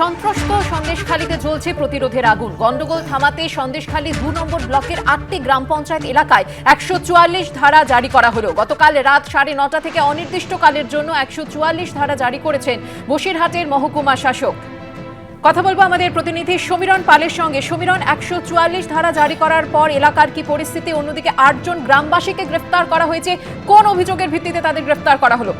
সন্ত্রস্ত সন্দেশখালীতে জ্বলছে প্রতিরোধের আগুন। গন্ডগোল থামাতে সন্দেশখালী দু নম্বর ব্লকের আটটি গ্রাম পঞ্চায়েত এলাকায় একশো চুয়াল্লিশ ধারা জারি করা হলো। গতকাল রাত সাড়ে নটা থেকে অনির্দিষ্টকালের জন্য একশো চুয়াল্লিশ ধারা জারি করেছেন বসিরহাটের মহকুমা শাসক। কথা বলব আমাদের প্রতিনিধি সমীরণ পালের সঙ্গে। সমীরণ, একশো চুয়াল্লিশ ধারা জারি করার পর এলাকার কি পরিস্থিতি? অন্যদিকে আটজন গ্রামবাসীকে গ্রেফতার করা হয়েছে। কোন অভিযোগের ভিত্তিতে তাদের গ্রেফতার করা হলো?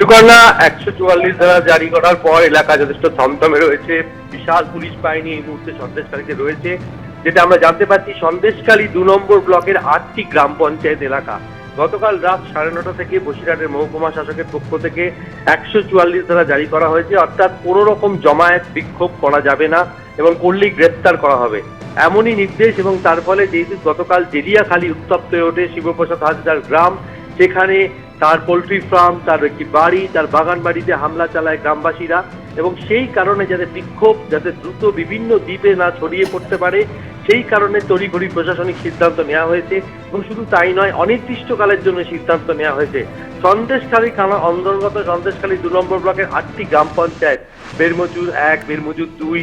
সুকন্যা, একশো চুয়াল্লিশ ধারা জারি করার পর এলাকা যথেষ্ট থমথমে রয়েছে। বিশাল পুলিশ বাহিনী এই মুহূর্তে সন্দেশকারীতে রয়েছে। যেটা আমরা জানতে পারছি সন্দেশকালী দু নম্বর ব্লকের আটটি গ্রাম পঞ্চায়েত এলাকা। গতকাল রাত সাড়ে নটা থেকে বসিরহাটের মহকুমা শাসকের পক্ষ থেকে একশো চুয়াল্লিশ ধারা জারি করা হয়েছে। অর্থাৎ কোনো রকম জমায়েত বিক্ষোভ করা যাবে না এবং করলেই গ্রেপ্তার করা হবে। এমনই নির্দেশ এবং তার ফলে যেহেতু গতকাল জেরিয়াখালী উত্তপ্ত হয়ে ওঠে শিবপ্রসাদ হাজদার গ্রাম, সেখানে তার পোলট্রি ফার্ম, তার একটি বাড়ি, তার বাগান বাড়িতে হামলা চালায় গ্রামবাসীরা এবং সেই কারণে যাতে বিক্ষোভ, যাতে দ্রুত বিভিন্ন দ্বীপে না ছড়িয়ে পড়তে পারে, সেই কারণে তড়িঘড়ি প্রশাসনিক সিদ্ধান্ত নেওয়া হয়েছে এবং শুধু তাই নয়, অনির্দিষ্টকালের জন্য সিদ্ধান্ত নেওয়া হয়েছে। সন্দেশখালী থানা অন্তর্গত সন্দেশখালী দু নম্বর ব্লকের আটটি গ্রাম পঞ্চায়েত, বেরমজুর এক, বেরমজুর দুই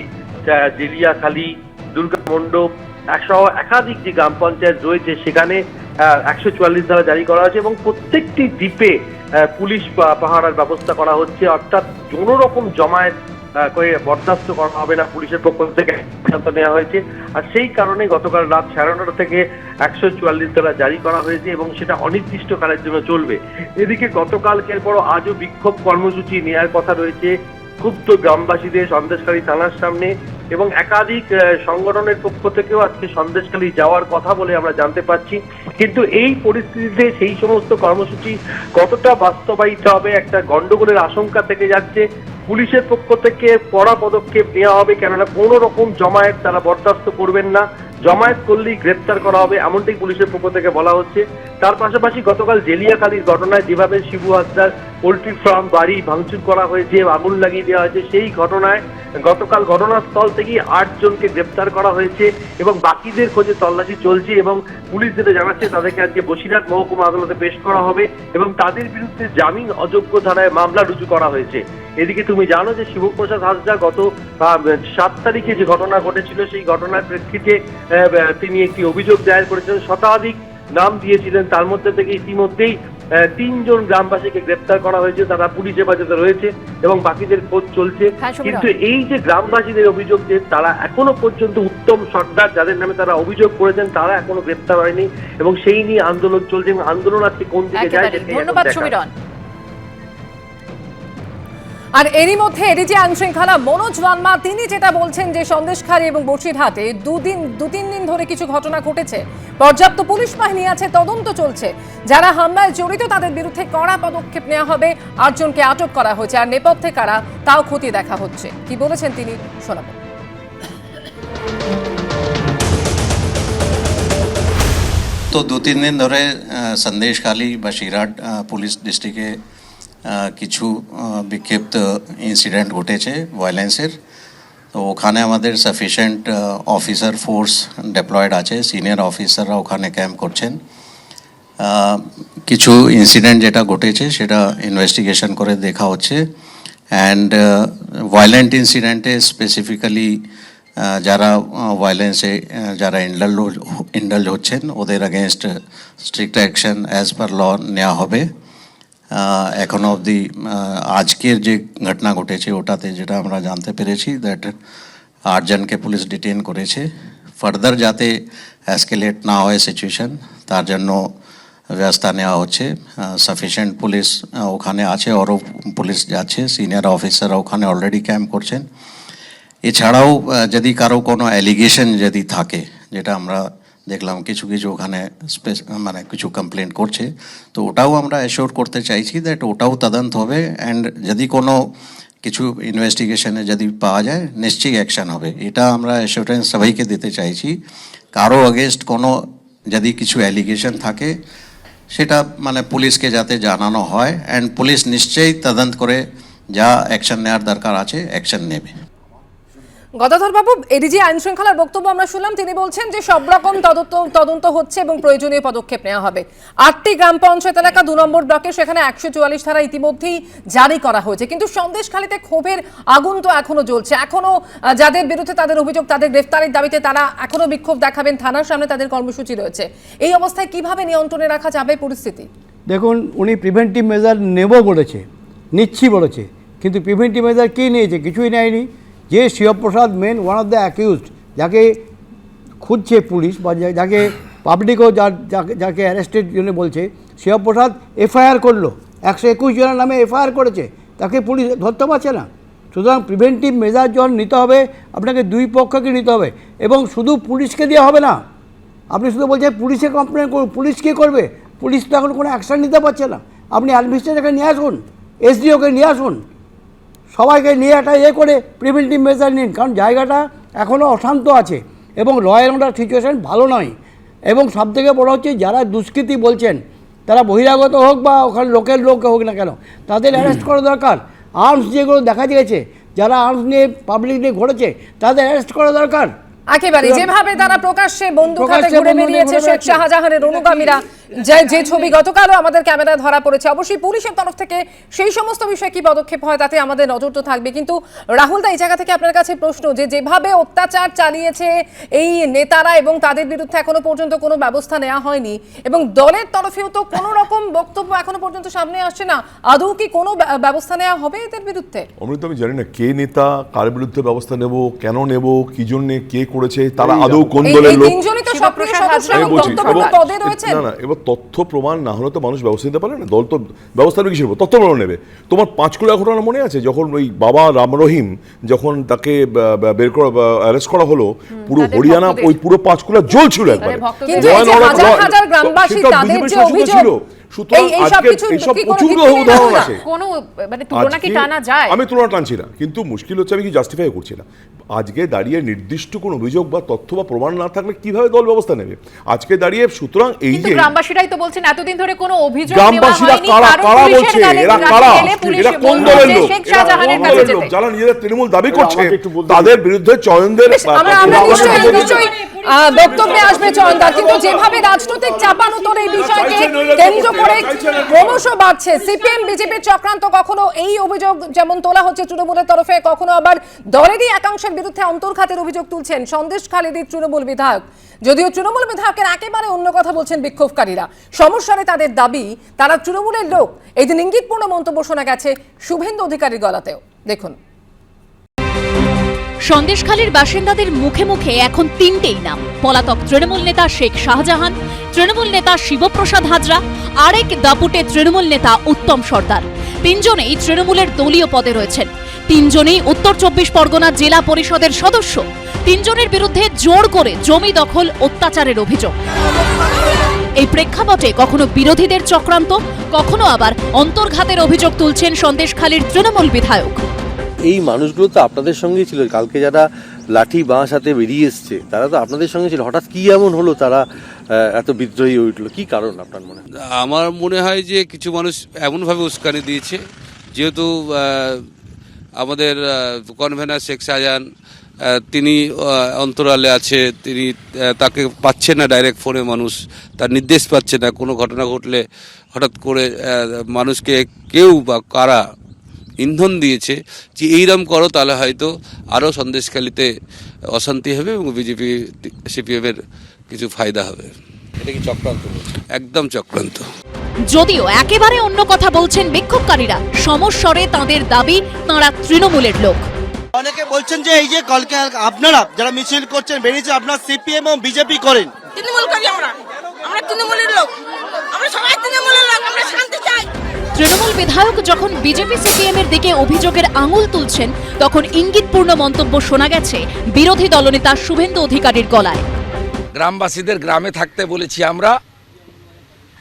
জেলিয়াখালী দুর্গা মণ্ডপ সহ একাধিক যে গ্রাম পঞ্চায়েত রয়েছে। সেখানে একশো চুয়াল্লিশ ধারা জারি করা হয়েছে এবং প্রত্যেকটি দ্বীপে পুলিশ পাহারার ব্যবস্থা করা হচ্ছে। অর্থাৎ কোনো রকম জমায়েত করে বরদাস্ত করা হবে না পুলিশের পক্ষ থেকে, সিদ্ধান্ত নেওয়া হয়েছে। আর সেই কারণে গতকাল রাত সাড়ে নটা থেকে একশো চুয়াল্লিশ ধারা জারি করা হয়েছে এবং সেটা অনির্দিষ্টকালের জন্য চলবে। এদিকে গতকালকের পর আজও বিক্ষোভ কর্মসূচি নেওয়ার কথা রয়েছে। ক্ষুব্ধ গ্রামবাসীদের সন্দেশকারী থানার সামনে এবং একাধিক সংগঠনের পক্ষ থেকেও আজকে সন্দেশখালী যাওয়ার কথা বলে আমরা জানতে পারছি। কিন্তু এই পরিস্থিতিতে সেই সমস্ত কর্মসূচি কতটা বাস্তবায়িত হবে একটা গন্ডগোলের আশঙ্কা থেকে যাচ্ছে। পুলিশের পক্ষ থেকে কড়া পদক্ষেপ নেওয়া হবে, কেননা কোনো রকম জমায়েত তারা বরদাস্ত করবেন না। জমায়েত করলেই গ্রেপ্তার করা হবে, এমনটাই পুলিশের পক্ষ থেকে বলা হচ্ছে। তার পাশাপাশি গতকাল জেলিয়াখালীর ঘটনায় যেভাবে শিবু হাসদার পোলট্রি ফার্ম বাড়ি ভাঙচুর করা হয়েছে, আগুন লাগিয়ে দেওয়া হয়েছে, সেই ঘটনায় গতকাল ঘটনাস্থল থেকেই আট জনকে গ্রেপ্তার করা হয়েছে এবং বাকিদের খোঁজে তল্লাশি চলছে এবং পুলিশ যেটা জানাচ্ছে তাদেরকে আজকে বসিরহাট মহকুমা আদালতে পেশ করা হবে এবং তাদের বিরুদ্ধে জামিন অযোগ্য ধারায় মামলা রুজু করা হয়েছে। এদিকে তুমি জানো যে শিবপ্রসাদ হাসদা গত সাত তারিখে যে ঘটনা ঘটেছিল, সেই ঘটনার প্রেক্ষিতে তিনি একটি অভিযোগ দায়ের করেছিলেন। শতাধিক নাম দিয়েছিলেন। তার মধ্যে থেকে ইতিমধ্যেই তিনজন গ্রামবাসীকে গ্রেপ্তার করা হয়েছে। তারা পুলিশ হেফাজতে রয়েছে এবং বাকিদের খোঁজ চলছে। হ্যাঁ, কিন্তু এই যে গ্রামবাসীদের অভিযোগ যে তারা এখনও পর্যন্ত উত্তম সর্দার যাদের নামে তারা অভিযোগ করেছেন তারা এখনও গ্রেপ্তার হয়নি এবং সেই নিয়ে আন্দোলন চলছে এবং আন্দোলন আজকে কোন দিকে যায় ধন্যবাদ। সমীরণ আর এরই মধ্যে যে আইনশৃঙ্খলা, মনোজ ওয়ানমা তিনি যেটা বলছেন যে সন্দেশখালী এবং বসিরহাটে দুদিন দু তিন দিন ধরে কিছু ঘটনা ঘটেছে। পর্যাপ্ত পুলিশ বাহিনী আছে, তদন্ত চলছে। যারা হামলায় জড়িত, তাদের বিরুদ্ধে কড়া পদক্ষেপ নেওয়া হবে, আটজনকে আটক করা হয়েছে। আর নেপথ্যে কারা, তাও খতিয়ে দেখা হচ্ছে। কি বলেছেন তিনি, শোনাবো। তো দু তিন দিন ধরে সন্দেশখালী বা সিরাট পুলিশ ডিস্ট্রিক্টে কিছু বিক্ষিপ্ত ইনসিডেন্ট ঘটেছে ভায়োলেন্সের তো ওখানে আমাদের সাফিসিয়েন্ট অফিসার ফোর্স ডেপ্লয়েড আছে সিনিয়র অফিসাররা ওখানে ক্যাম্প করছেন। কিছু ইনসিডেন্ট যেটা ঘটেছে সেটা ইনভেস্টিগেশন করে দেখা হচ্ছে। অ্যান্ড ভায়োলেন্ট ইনসিডেন্টে স্পেসিফিক্যালি যারা ভায়োলেন্সে যারা ইন্ডাল ইন্ডাল হচ্ছেন, ওদের against strict action as per law নেওয়া হবে। আহ, এখনও অবধি আজকের যে ঘটনা ঘটেছে ওটাতে যেটা আমরা জানতে পেরেছি দ্যাট আটজনকে পুলিশ ডিটেন করেছে। ফার্দার যাতে অ্যাসকেলেট না হয় সিচুয়েশন তার জন্য ব্যবস্থা নেওয়া হচ্ছে। সাফিসিয়েন্ট পুলিশ ওখানে আছে আরও পুলিশ যাচ্ছে সিনিয়র অফিসাররা ওখানে অলরেডি ক্যাম্প করছেন। এছাড়াও যদি কারও কোনো অ্যালিগেশন যদি থাকে যেটা আমরা দেখলাম কিছু কিছু ওখানে স্পেস মানে কিছু কমপ্লেন করছে। তো ওটাও আমরা অ্যাসিওর করতে চাইছি দ্যাট ওটাও তদন্ত হবে অ্যান্ড যদি কোনো কিছু ইনভেস্টিগেশনে যদি পাওয়া যায়, নিশ্চয়ই অ্যাকশন হবে। এটা আমরা অ্যাসিওরেন্স সবাইকে দিতে চাইছি। কারও অগেনস্ট কোনো যদি কিছু অ্যালিগেশন থাকে, সেটা মানে পুলিশকে যাতে জানানো হয় অ্যান্ড পুলিশ নিশ্চয়ই তদন্ত করে যা অ্যাকশন নেওয়ার দরকার আছে অ্যাকশন নেবে। গদাধর বাবু এডিজি আইন শৃঙ্খলার বক্তব্য আমরা শুনলাম। তিনি বলছেন যে সব রকম তদন্ত তদন্ত হচ্ছে এবং প্রয়োজনীয় পদক্ষেপ নেওয়া হবে। আটটি গ্রাম পঞ্চায়েত এলাকা দু নম্বর ব্লকে সেখানে একশো চুয়াল্লিশ ধারা ইতিমধ্যেই জারি করা হয়েছে। কিন্তু সন্দেশখালীতে ক্ষোভের আগুন তো এখনও জ্বলছে। এখনও যাদের বিরুদ্ধে তাদের অভিযোগ, তাদের গ্রেফতারের দাবিতে তারা এখনও বিক্ষোভ দেখাবেন থানার সামনে, তাদের কর্মসূচি রয়েছে। এই অবস্থায় কীভাবে নিয়ন্ত্রণে রাখা যাবে পরিস্থিতি? দেখুন, উনি প্রিভেন্টিভ মেজার নেব বলেছে, নিচ্ছি বলেছে, কিন্তু প্রিভেন্টিভ মেজার কী নিয়েছে কিছুই নেয়নি। যে Shiboprosad main one of the accused যাকে খুঁজছে পুলিশ বা যাকে পাবলিকও যার যাকে যাকে অ্যারেস্টেড জন্য বলছে, শিবপ্রসাদ এফআইআর করল। একশো একুশ জনের নামে এফআইআর করেছে। তাকে পুলিশ ধরতে পারছে না। সুতরাং প্রিভেন্টিভ মেজার যখন নিতে হবে, আপনাকে দুই পক্ষকে নিতে হবে, এবং শুধু পুলিশকে দিয়ে হবে না। আপনি শুধু বলছেন পুলিশে কমপ্লেন করুন, পুলিশ কী করবে? পুলিশ তো এখন কোনো অ্যাকশন নিতে পারছে না। আপনি অ্যাডমিনিস্ট্রেটরকে নিয়ে আসুন এসডিওকে নিয়ে আসুন। সবাইকে নিয়ে একটা ইয়ে করে প্রিভেন্টিভ মেজার নিন। কারণ জায়গাটা এখনও অশান্ত আছে এবং ল অ্যান্ড অর্ডার সিচুয়েশন ভালো নয়। এবং সবথেকে বড় হচ্ছে যারা দুষ্কৃতী বলছেন তারা বহিরাগত হোক বা ওখানে লোকের লোক হোক না কেন তাদের অ্যারেস্ট করা দরকার। আর্মস যেগুলো দেখা দিয়েছে যারা আর্মস নিয়ে পাবলিক নিয়ে ঘটেছে তাদের অ্যারেস্ট করা দরকার। একেবারে যেভাবে তারা প্রকাশ্যে বন্দুক হাতে ঘুরে বেরিয়েছে শেখ শাহজাহানের অনুগামীরা যে যে ছবি গতকালও আমাদের ক্যামেরায় ধরা পড়েছে অবশ্যই পুলিশের তরফ থেকে সেই সমস্ত বিষয়ে কি পদক্ষেপ হয় তাতে আমাদের নজর তো থাকবে। কিন্তু রাহুল দা এই জায়গা থেকে আপনার কাছে প্রশ্ন যে যেভাবে অত্যাচার চালিয়েছে এই নেতারা এবং তাদের বিরুদ্ধে এখনও পর্যন্ত কোনো ব্যবস্থা নেওয়া হয়নি এবং দলের তরফেও তো কোনো রকম বক্তব্য এখনও পর্যন্ত সামনে আসছে না আদৌ কি কোনো ব্যবস্থা নেওয়া হবে এদের বিরুদ্ধে? অমৃত আমি জানি না কে নেতা কার বিরুদ্ধে ব্যবস্থা নেব কেন নেব কি জন্য কে করেছে তারা আদৌ কোন দলের লোক তিনজনই তো সক্রিয় সদস্য এবং বক্তব্য পদে রয়েছেন। না না এবার তথ্য প্রমাণ না হলে তো মানুষ ব্যবস্থা নিতে পারে না। দল তো ব্যবস্থা নেবে কিসের? তথ্য প্রমাণ নেবে। তোমার পাঁচকুড়া ঘটনা মনে আছে? যখন ওই বাবা রাম রহিম যখন তাকে বের করা অ্যারেস্ট করা হলো পুরো হরিয়ানা ওই পুরো পাঁচকুড়া জ্বলছিল একবার। ছিল। সুতরাং আজকে এইসব প্রচুর উদাহরণ আছে। কোনো মানে তুলনা কি টানা যায়? আমি তুলনা টানছি না কিন্তু মুশকিল হচ্ছে আমি কি জাস্টিফাই করছি না। আজকে দাঁড়িয়ে নির্দিষ্ট কোনো অভিযোগ বা তথ্য বা প্রমাণ না থাকলে কীভাবে দল ব্যবস্থা নেবে? আজকে দাঁড়িয়ে সুতরাং এই যে গ্রামবাসীরাই তো বলছেন এতদিন ধরে কোনো অভিযোগ গ্রামবাসীরা কারা কারা বলছে? এরা কারা? এরা কোন দলের লোক? কোন দলের যারা নিজেদের তৃণমূল দাবি করছে তাদের বিরুদ্ধে চয়নদের বক্তব্যে আসবে চয়নদা কিন্তু যেভাবে রাজনৈতিক চাপানোতর এই বিষয়কে কেন্দ্র করে ক্রমশ বাড়ছে। সিপিএম বিজেপির চক্রান্ত কখনো এই অভিযোগ যেমন তোলা হচ্ছে তৃণমূলের তরফে কখনো আবার দলেরই একাংশের বিরুদ্ধে অন্তর্ঘাতের অভিযোগ তুলছেন সন্দেশ খালেদির তৃণমূল বিধায়ক। যদিও তৃণমূল বিধায়কের একেবারে অন্য কথা বলছেন বিক্ষোভকারীরা। সমস্যারে তাদের দাবি তারা তৃণমূলের লোক। এই দিন ইঙ্গিতপূর্ণ মন্তব্য শোনা গেছে শুভেন্দু অধিকারীর গলাতেও। দেখুন। সন্দেশখালীর বাসিন্দাদের মুখে মুখে এখন তিনটেই নাম। পলাতক তৃণমূল নেতা শেখ শাহজাহান, তৃণমূল নেতা শিবপ্রসাদ হাজরা, আরেক দাপুটে তৃণমূল নেতা উত্তম সর্দার। তিনজনেই তৃণমূলের দলীয় পদে রয়েছেন। তিনজনেই উত্তর চব্বিশ পরগনা জেলা পরিষদের সদস্য। তিনজনের বিরুদ্ধে জোর করে জমি দখল অত্যাচারের অভিযোগ। এই প্রেক্ষাপটে কখনো বিরোধীদের চক্রান্ত, কখনো আবার অন্তর্ঘাতের অভিযোগ তুলছেন সন্দেশখালীর তৃণমূল বিধায়ক। এই মানুষগুলো তো আপনাদের সঙ্গেই ছিল। কালকে যারা লাঠি বাঁশ হাতে বেরিয়ে এসছে, তারা তো আপনাদের সঙ্গে ছিল। হঠাৎ কি এমন হলো তারা এত বিদ্রোহী হয়ে উঠল? কি কারণ আপনার মনে আমার মনে হয় যে কিছু মানুষ এমনভাবে উস্কানি দিয়েছে, যেহেতু আমাদের কনভেনার শেখ শাহজাহান তিনি অন্তরালে আছে, তিনি তাকে পাচ্ছে না ডাইরেক্ট ফোনে মানুষ, তার নির্দেশ পাচ্ছে না কোনো ঘটনা ঘটলে হঠাৎ করে মানুষকে কেউ বা কারা ইন্ধন দিয়েছে যে এইরকম করো তাহলে হয়তো আরও সন্দেশখালিতে অশান্তি হবে এবং বিজেপি সিপিএমের কিছু ফায়দা হবে। এটা কি চক্রান্ত? একদম চক্রান্ত। যদিও একেবারে অন্য কথা বলছেন বিক্ষোভকারীরা সমস্বরে তাঁদের দাবি তাঁরা তৃণমূলের লোক। অনেকে বলছেন যে এই যে কালকে আপনারা যারা মিছিল করছেন বেরিয়েছে আপনারা সিপিএম এবং বিজেপি করেন। তৃণমূল করি আমরা আমরা তৃণমূলের লোক আমরা সবাই তৃণমূলের লোক আমরা শান্তি চাই তৃণমূল বিধায়ক যখন বিজেপি সিপিএম এর দিকে অভিযোগের আঙুল তুলছেন, তখন ইঙ্গিতপূর্ণ মন্তব্য শোনা গেছে বিরোধী দলনেতা শুভেন্দু অধিকারীর গলায়। গ্রামবাসীদের গ্রামে থাকতে বলেছি আমরা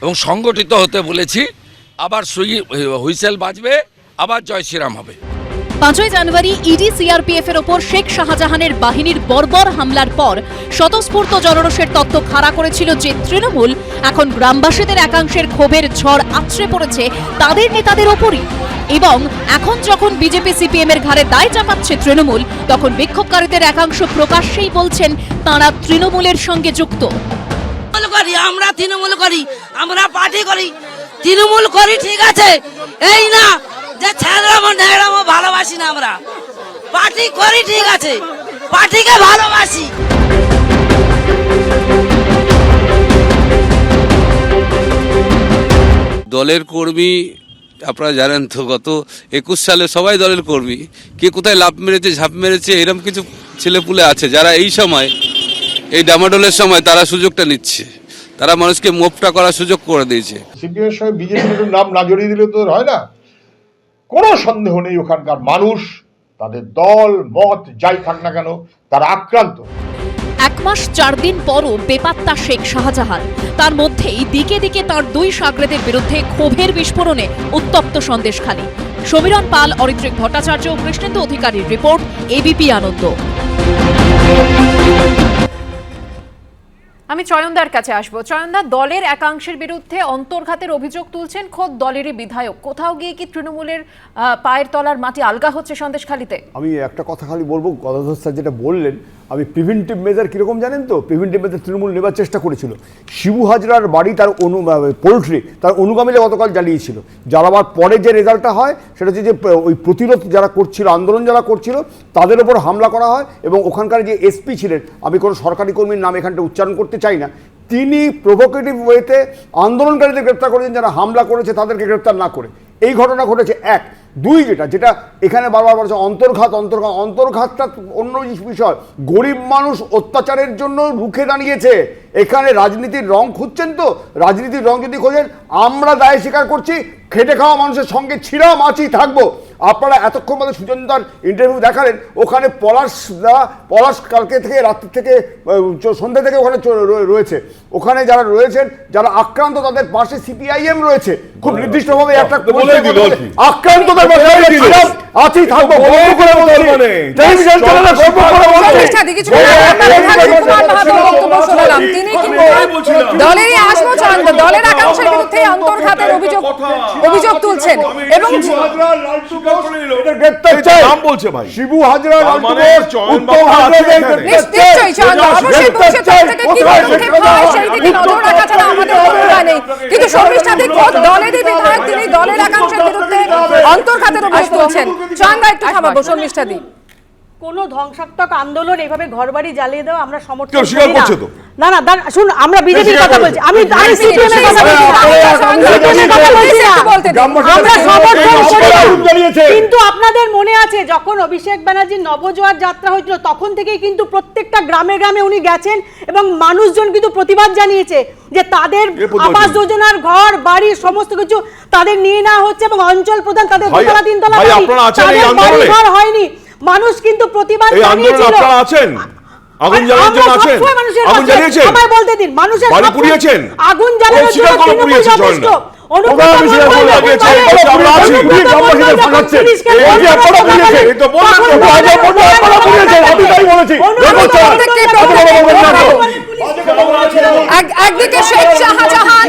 এবং সংগঠিত হতে বলেছি। আবার হুইসেল বাজবে, আবার জয় শ্রীরাম হবে। পাঁচই জানুয়ারি ইডি সিআরপিএফ এর ওপর শেখ শাহজাহানের বাহিনীর বর্বর হামলার পর স্বতঃস্ফূর্ত জনরোষের তত্ত্ব খাড়া করেছিল যে তৃণমূল, এখন গ্রামবাসীদের একাংশের ক্ষোভের ঝড় আছড়ে পড়েছে তাদের নেতাদের ওপরই। এবং এখন যখন বিজেপি সিপিএম এর ঘাড়ে দায় চাপাচ্ছে তৃণমূল, তখন বিক্ষোভকারীদের একাংশ প্রকাশ্যেই বলছেন তাঁরা তৃণমূলের সঙ্গে যুক্ত। আমরা তৃণমূল করি, আমরা পার্টি করি। তৃণমূল করি, ঠিক আছে। এই না যে ছেড়ামো ঢেড়ামো ভালোবাসি না আমরা। পার্টি করি ঠিক আছে। পার্টিকে ভালোবাসি। দলের কর্মী আপনারা জানেন তো গত একুশ সালে সবাই দলের কর্মী। কে কোথায় লাভ মেরেছে ঝাঁপ মেরেছে এরকম কিছু ছেলেপুলে আছে যারা এই সময় এই ডামাডোলের সময় তারা সুযোগটা নিচ্ছে। তারা মানুষকে মোপটা করার সুযোগ করে দিয়েছে। সিপিএমের সঙ্গে বিজেপির নাম না জড়িয়ে দিলে তো হয় না। কোনো সন্দেহ নেই ওখানকার মানুষ, তাদের দল, মত, যাই থাক না কেন, তারা আক্রান্ত। এক মাস চার দিন পরও বেপাত্তা শেখ শাহজাহান। তার মধ্যেই দিকে দিকে তার দুই সাগরেদের বিরুদ্ধে ক্ষোভের বিস্ফোরণে উত্তপ্ত সন্দেশখালী। সমীরণ পাল, অরিত্রিক ভট্টাচার্য, কৃষ্ণেন্দু অধিকারীর রিপোর্ট এবিপি আনন্দ। আমি চয়নদার কাছে আসব। চয়নদা দলের একাংশের বিরুদ্ধে অন্তর্ঘাতের অভিযোগ তুলছেন খোদ দলেরই বিধায়ক। কোথাও গিয়ে কি তৃণমূলের পায়ের তলার মাটি আলগা হচ্ছে সন্দেশখালিতে? আমি একটা কথা খালি বলব, গদাধর স্যার যেটা বললেন, আমি প্রিভেন্টিভ মেজার কীরকম জানেন তো? প্রিভেন্টিভ মেজার তৃণমূল নেবার চেষ্টা করেছিল। শিবু হাজরার বাড়ি তার অনু পোলট্রি, তার অনুগামীরা গতকাল জ্বালিয়েছিল। জ্বালাবার পরে যে রেজাল্টটা হয়, সেটা হচ্ছে যে ওই প্রতিরোধ যারা করছিল, আন্দোলন যারা করছিল, তাদের ওপর হামলা করা হয় এবং ওখানকার যে এসপি ছিলেন, আমি কোনো সরকারি কর্মীর নাম এখানটা উচ্চারণ করতে চাই না, তিনি প্রভোকেটিভ ওয়েতে আন্দোলনকারীদের গ্রেপ্তার করেছেন যারা হামলা করেছে তাদেরকে গ্রেপ্তার না করে। এই ঘটনা ঘটেছে, এক। দুই, যেটা যেটা এখানে বারবার বলছে অন্তর্ঘাত অন্তর্ঘাত, অন্তর্ঘাতটা অন্য বিষয়। গরিব মানুষ অত্যাচারের জন্য রুখে দাঁড়িয়েছে। এখানে রাজনীতির রং খুঁজছেন তো? রাজনীতির রং যদি খোঁজেন, আমরা দায় স্বীকার করছি, খেটে খাওয়া মানুষের সঙ্গে ছিঁড়াম আছি থাকব। আপনারা এতক্ষণ মধ্যে সুজনদার ইন্টারভিউ দেখালেন ওখানে পলাশ দা পলাশ কালকে থেকে রাত্রি থেকে সন্ধ্যা থেকে ওখানে রয়েছে ওখানে যারা রয়েছেন যারা আক্রান্ত তাদের পাশে সিপিআইএম রয়েছে খুব নির্দিষ্টভাবে একটা তো বলেই দিল আর কি। আক্রান্তদের পাশে বলেই দিল। ছিলাম, আছি থাকব গর্ব করে বলছি। মানে। টেলিভিশন চ্যানেলে গর্ব করে বলছি। দলেরই আসব দলের একাংশের বিরুদ্ধে অন্তর্ঘাতের অভিযোগ অভিযোগ তুলছেন। এবং নাম বলছে ভাই। শিবু হাজরা চয়ন খোদ দলেরই বিধায়ক তিনি দলের একাংশের বিরুদ্ধে অন্তর্ঘাতের অভিযোগ তুলছেন। চন্দ্র একটু থামাবো শর্মিষ্ঠাদি। কোনো ধ্বংসাত্মক আন্দোলন এভাবে ঘরবাড়ি জ্বালিয়ে দেওয়া আমরা সমর্থন করি না। না না দাঁড়া, শুন আমরা বিজেপির কথা বলছি। আমি আমি সিপিএম এর কথা বলছি না। আমরা সমর্থন করি কিন্তু আপনাদের মনে আছে যখন অভিষেক ব্যানার্জির নবজোয়ার যাত্রা হয়েছিল তখন থেকেই কিন্তু প্রত্যেকটা গ্রামে গ্রামে উনি গেছেন এবং মানুষজন কিন্তু প্রতিবাদ জানিয়েছে যে তাদের আবাস যোজনার ঘর বাড়ি সমস্ত কিছু তাদের নিয়ে নেওয়া হচ্ছে এবং অঞ্চল প্রধান তাদের দোতলা তিনতলা বাড়ি, তাদের বাড়ি ঘর হয়নি। মানুষ কিন্তু প্রতিবাদ জানিয়েছিল। আপনারা আছেন? আগুন জ্বালানোর জন্য আছেন? আগুন জ্বালিয়েছেন? আমায় বলতে দিন মানুষের বাড়ি পুড়িয়েছেন? আগুন জ্বালানোর জন্য তৃণমূল যথেষ্ট। একদিকে শেখ শাহজাহান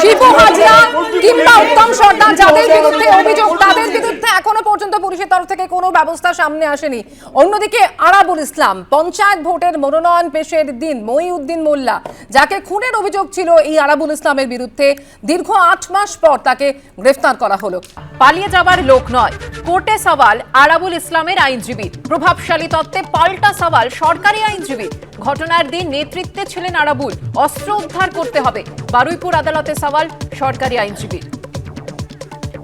শিবু হাজরা কিংবা উত্তম সর্দার যাদের বিরুদ্ধে অভিযোগ তাদের বিরুদ্ধে এখনও পর্যন্ত পুলিশের তরফ থেকে কোনো ব্যবস্থা সামনে আসেনি। অন্যদিকে আরাবুল ইসলাম পঞ্চায়েত ভোটের মনোনয়ন পেশের দিন মহিউদ্দিন মোল্লা যাকে খুনের অভিযোগ ছিল এই আরাবুল ইসলামের বিরুদ্ধে দীর্ঘ আট মাস পর তাকে গ্রেফতার করা হলো। পালিয়ে যাবার লোক নয়। কোর্টে সওয়াল আরাবুল ইসলামের আইনজীবী। প্রভাবশালী তত্ত্বে পাল্টা সওয়াল সরকারি আইনজীবী। ঘটনার দিন নেতৃত্বে ছিলেন আরাবুল। অস্ত্র উদ্ধার করতে হবে। বারুইপুর আদালতে সওয়াল সরকারি আইনজীবী।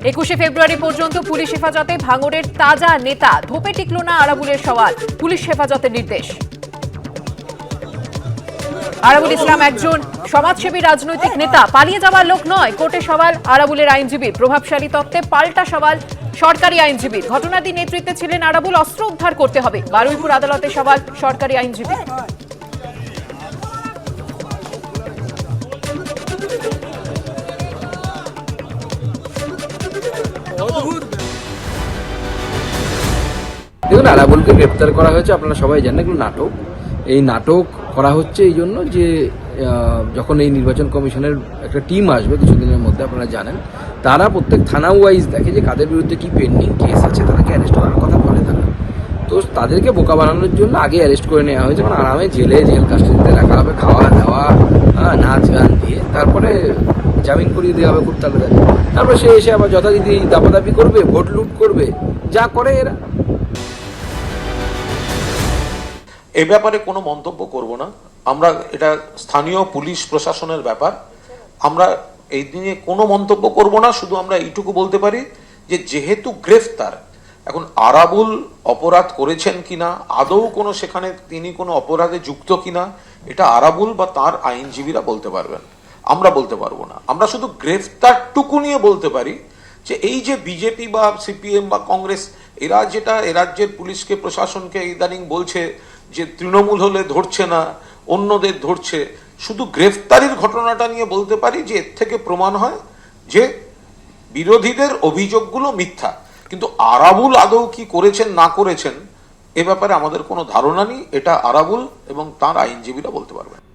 একুশে ফেব্রুয়ারি পর্যন্ত পুলিশ হেফাজতে ভাঙড়ের তাজা নেতা ধোপে টিকল না আরাবুলের সওয়াল। পুলিশ হেফাজতের নির্দেশ। আরাবুল ইসলাম একজন সমাজসেবী রাজনৈতিক নেতা। পালিয়ে যাওয়ার লোক নয়, কোর্টে সওয়াল আরাবুলের আইনজীবী। প্রভাবশালী তত্ত্বে পাল্টা সওয়াল সরকারি আইনজীবী। ঘটনাটি নেতৃত্বে ছিলেন আরাবুল, অস্ত্র উদ্ধার করতে হবে। বারুইপুর আদালতে সওয়াল সরকারি আইনজীবী। দেখুন, আরাবুলকে গ্রেপ্তার করা হয়েছে, আপনারা সবাই জানেন, এগুলো নাটক। এই নাটক করা হচ্ছে এই জন্য যে যখন এই নির্বাচন কমিশনের একটা টিম আসবে কিছুদিনের মধ্যে আপনারা জানেন তারা প্রত্যেক থানা ওয়াইজ দেখে যে কাদের বিরুদ্ধে কি পেন্ডিং কেস আছে তাদেরকে অ্যারেস্ট করার কথা বলে তারা। তো তাদেরকে বোকা বানানোর জন্য আগে অ্যারেস্ট করে নেওয়া হয়েছে মানে আরামে জেলে জেল কাস্টডিতে রাখা হবে খাওয়া দাওয়া হ্যাঁ, নাচ গান দিয়ে তারপরে জামিন করিয়ে দেওয়া হবে খুব তাড়াতাড়ি। তারপরে সে এসে আবার যথারীতি দাপাদাপি করবে ভোট লুট করবে যা করে এরা। এ ব্যাপারে কোনো মন্তব্য করব না। আমরা এটা স্থানীয় পুলিশ প্রশাসনের ব্যাপার। আমরা এই দিনে কোনো মন্তব্য করব না, শুধু আমরা এইটুকু বলতে পারি যে যেহেতু গ্রেফতার, এখন আরাবুল অপরাধ করেছেন কিনা, আদৌ কোনো সেখানে তিনি কোনো অপরাধে যুক্ত কিনা, এটা আরাবুল বা তার আইনজীবীরা বলতে পারবেন। আমরা বলতে পারব না। আমরা শুধু গ্রেফতারটুকু নিয়ে বলতে পারি যে এই যে বিজেপি বা সিপিএম বা কংগ্রেস, এরা যেটা এ রাজ্যের পুলিশকে, প্রশাসনকে ইদানিং বলছে যে তৃণমূল হলে ধরছে না, অন্যদের ধরছে, শুধু গ্রেফতারির ঘটনাটা নিয়ে বলতে পারি যে এর থেকে প্রমাণ হয় যে বিরোধীদের অভিযোগগুলো মিথ্যা। কিন্তু আরাবুল আদৌ কি করেছেন, না করেছেন, এ ব্যাপারে আমাদের কোনো ধারণা নেই। এটা আরাবুল এবং তার আইনজীবীরা বলতে পারবেন।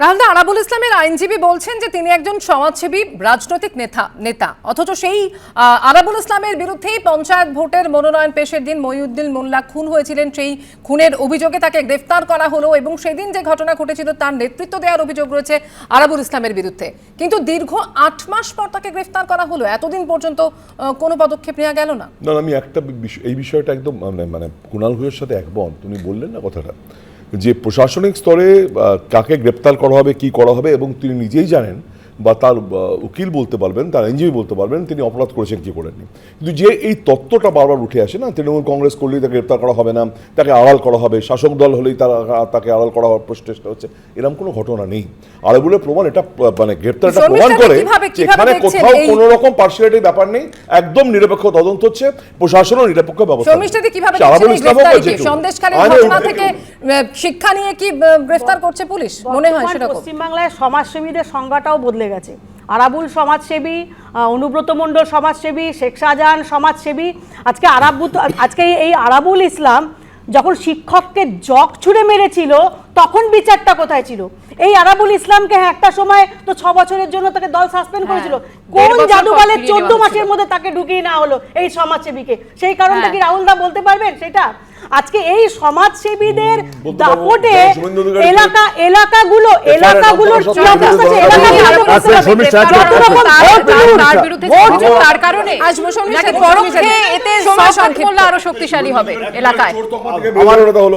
রাহুলদা আরাবুল ইসলামের আইনজীবী বলছেন যে তিনি একজন সমাজসেবী, রাজনৈতিক নেতা নেতা। অথচ সেই আরাবুল ইসলামের বিরুদ্ধেই পঞ্চায়েত ভোটের মনোনয়ন পেশের দিন মহিউদ্দিন মোল্লা খুন হয়েছিলেন। সেই খুনের অভিযোগে তাকে গ্রেফতার করা হলো এবং সেদিন যে ঘটনা ঘটেছিল তার নেতৃত্ব দেওয়ার অভিযোগ রয়েছে আরাবুল ইসলামের বিরুদ্ধে। কিন্তু দীর্ঘ আট মাস পর তাকে গ্রেফতার করা হলো। এতদিন পর্যন্ত কোনো পদক্ষেপ নেওয়া গেল না? না আমি একটা এই বিষয়টা একদম মানে মানে কুণাল ঘোষের সাথে একমত। তুমি বললেন না কথাটা। যে প্রশাসনিক স্তরে কাকে গ্রেপ্তার করা হবে কি করা হবে এবং তিনি নিজেই জানেন বা তার উকিল বলতে পারবেন তার আইনজীবী বলতে পারবেন তিনি অপরাধ করেছেন কি করেননি কিন্তু যে এই তত্ত্বটা বারবার উঠে আসে না তৃণমূল কংগ্রেস করলেই তাকে গ্রেপ্তার করা হবে না তাকে আড়াল করা হবে শাসক দল হলেই তারা তাকে আড়াল করা হওয়ার চেষ্টা হচ্ছে এরকম কোনো ঘটনা নেই। আড়াগুলো প্রমাণ এটা মানে গ্রেপ্তারটা প্রমাণ করে এখানে কোথাও কোনো রকম পার্সিয়ালিটির ব্যাপার নেই একদম নিরপেক্ষ তদন্ত হচ্ছে প্রশাসনও নিরপেক্ষ ব্যবস্থা কীভাবে ঘটনা থেকে শিক্ষা নিয়ে কি গ্রেফতার করছে পুলিশ? মনে হয় সেরকম পশ্চিমবাংলায় সমাজসেবীদের সংজ্ঞাটাও বদলে গেছে। আরাবুল সমাজসেবী অনুব্রত মণ্ডল সমাজসেবী, শেখ শাহজাহান সমাজসেবী, আজকে আরাবু আজকে এই আরাবুল ইসলাম যখন শিক্ষককে জগ ছুঁড়ে মেরেছিল, তখন বিচারটা কোথায় ছিল? এই আরাবুল ইসলামকে হ্যাঁ একটা সময় তো ছ বছরের জন্য তাকে দল সাসপেন্ড করেছিল। হ্যাঁ, কোন বছর জাদুবালের চোদ্দ মাসের মধ্যে তাকে ঢুকিয়ে নেওয়া হলো এই সমাজসেবীকে। সেই কারণটা হ্যাঁ। কি রাহুল দা বলতে পারবেন সেটা? আজকে এই সমাজসেবীদের দাপটে এলাকা এলাকাগুলো এলাকাগুলোর আচ্ছা, আচ্ছা, আচ্ছা, আচ্ছা, আচ্ছা, আচ্ছা, তার- কারণে এতে আরও শক্তিশালী হবে এলাকায়।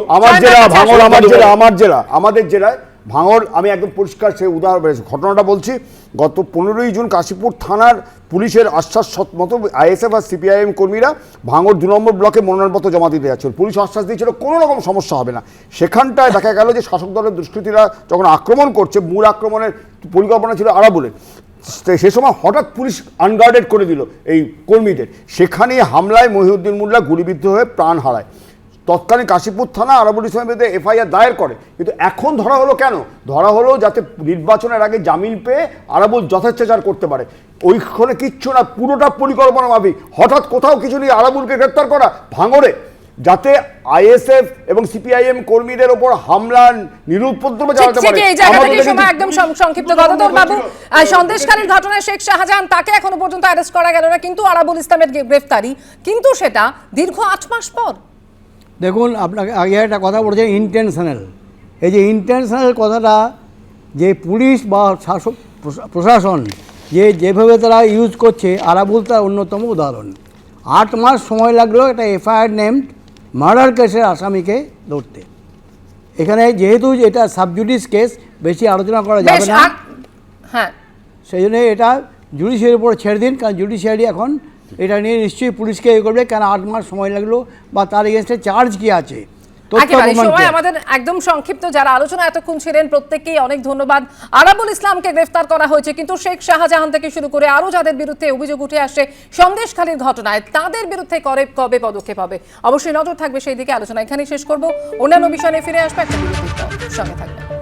আমার জেলা মাসে আমার জেলা আমার জেলা আমাদের জেলায় ভাঙড় আমি একদম পরিষ্কার সে উদাহরণ ঘটনাটা বলছি, গত পনেরোই জুন কাশীপুর থানার পুলিশের আশ্বাস মতো আইএসএফ আর সিপিআইএম কর্মীরা ভাঙর দু নম্বর ব্লকে মনোনয়নপত্র জমা দিতে যাচ্ছিল। পুলিশ আশ্বাস দিয়েছিল, কোনো রকম সমস্যা হবে না। সেখানটায় দেখা গেল যে শাসক দলের দুষ্কৃতীরা যখন আক্রমণ করছে, মূল আক্রমণের পরিকল্পনা ছিল আরাবুলের। সে সময় হঠাৎ পুলিশ আনগার্ডেড করে দিল এই কর্মীদের। সেখানে হামলায় মহিউদ্দিন মোল্লা গুলিবিদ্ধ হয়ে প্রাণ হারায়। তৎকালীন কাশীপুর থানা আরাবুল ইসলামের বিরুদ্ধে এফআইআর দায়ের করে। কিন্তু এখন ধরা হলো কেন? ধরা হলো যাতে নির্বাচনের আগে জামিন পেয়ে আরাবুল যথেচ্ছাচার করতে পারে। ওইখানে কিচ্ছু না পুরোটা পরিকল্পনা মাফিক। হঠাৎ কোথাও কিছু নেই আরাবুলকে গ্রেপ্তার করা ভাঙড়ে যাতে আইএসএফ এবং সিপিআইএম কর্মীদের ওপর হামলা নিরুপদ্রবে চালাতে পারে। এই জায়গা থেকে সময় একদম সংক্ষিপ্ত গদাধর বাবু আহ, সন্দেশখালীর ঘটনায় শেখ শাহজাহান তাকে এখনও পর্যন্ত অ্যারেস্ট করা গেল না কিন্তু আরাবুল ইসলামের গ্রে- গ্রেফতারি। কিন্তু সেটা দীর্ঘ আট মাস পর। দেখুন আপনাকে আগে একটা কথা বলেছেন ইন্টেনশনাল এই যে ইন্টেনশনাল কথাটা যে পুলিশ বা শাসক প্রশাসন যে যেভাবে তারা ইউজ করছে আরাবুল তার অন্যতম উদাহরণ। আট মাস সময় লাগল একটা এফআইআর নেমড মার্ডার কেসের আসামিকে ধরতে। এখানে যেহেতু এটা সাবজুডিস কেস বেশি আলোচনা করা যাবে না। হ্যাঁ। সেই জন্য এটা জুডিশিয়ারির উপর ছেড়ে দিন কারণ জুডিশিয়ারি এখন এটা নিয়ে নিশ্চয়ই পুলিশকে এ করবে কেন আট মাস সময় লাগল বা তার এগেনস্টে চার্জ কি আছে? সময় আমাদের একদম সংক্ষিপ্ত যারা আলোচনা এতক্ষণ ছিলেন প্রত্যেককেই অনেক ধন্যবাদ। আরাবুল ইসলামকে গ্রেফতার করা হয়েছে কিন্তু শেখ শাহজাহান থেকে শুরু করে আরও যাদের বিরুদ্ধে অভিযোগ উঠে আসে সন্দেশখালীর ঘটনায় তাদের বিরুদ্ধে করে কবে পদক্ষেপ হবে? অবশ্যই নজর থাকবে সেই দিকে আলোচনা এখানেই শেষ করব। অন্যান্য বিষয় নিয়ে ফিরে আসবে একটা বিরতির সঙ্গে থাকবে